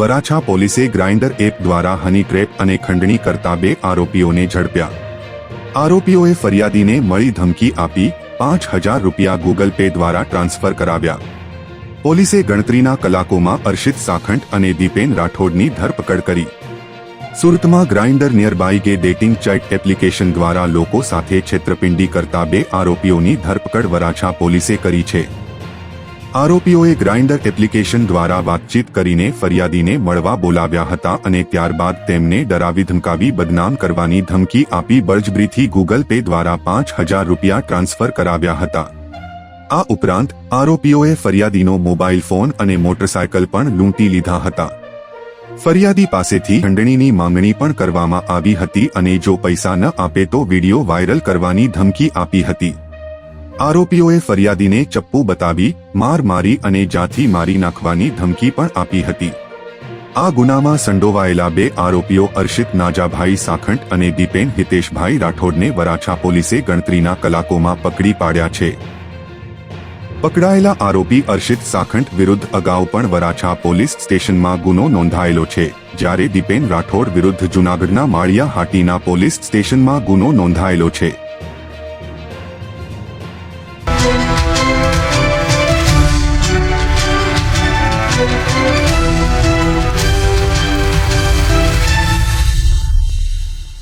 વરાછા પોલીસે Grindr app દ્વારા honey trap અને ખંડણી કરતા બે આરોપીઓને ઝડપ્યા. આરોપીઓએ ફરિયાદીને મળી ધમકી આપી પાંચ હજાર રૂપિયા ગૂગલ પે દ્વારા ટ્રાન્સફર કરાવ્યા. પોલીસે ગણતરીના કલાકોમાં અર્ષિત સાખંટ અને દીપેન રાઠોડની ધરપકડ કરી. સુરતમાં Grindr nearby gay dating chat application દ્વારા લોકો સાથે છેતરપિંડી કરતા બે આરોપીઓની ધરપકડ વરાછા પોલીસે કરી છે. આરોપીઓએ ગ્રાઇન્ડર એપ્લિકેશન દ્વારા વાતચીત કરીને ફરિયાદીને મળવા બોલાવ્યા હતા અને ત્યારબાદ તેમને ડરાવી ધમકાવી, બદનામ કરવાની ધમકી આપી બળજબરીથી ગૂગલ પે દ્વારા પાંચ હજાર રૂપિયા ટ્રાન્સફર કરાવ્યા હતા. આ ઉપરાંત, આરોપીઓએ ફરિયાદીનો મોબાઈલ ફોન અને મોટરસાયકલ પણ લૂંટી લીધા હતા. ફરિયાદી પાસેથી ખંડણીની માંગણી પણ કરવામાં આવી હતી અને જો પૈસા ન આપે તો વીડિયો વાયરલ કરવાની ધમકી આપી હતી. આરોપીઓએ ફરિયાદીને ચપ્પુ બતાવી, માર મારી અને જાથી મારી નાખવાની ધમકી પણ આપી હતી. આ ગુનામાં સંડોવાયેલા બે આરોપીઓ અર્ષિત નાજાભાઈ સાખંટ અને દીપેન હિતેશભાઈ રાઠોડને વરાછા પોલીસે ગણતરીના કલાકોમાં પકડી પાડ્યા છે. પકડાયેલા આરોપી અર્ષિત સાખંટ વિરુદ્ધ અગાઉ પણ વરાછા પોલીસ સ્ટેશનમાં ગુનો નોંધાયેલો છે, જ્યારે દીપેન રાઠોડ વિરુદ્ધ જૂનાગઢના માળિયા હાટીના પોલીસ સ્ટેશનમાં ગુનો નોંધાયેલો છે.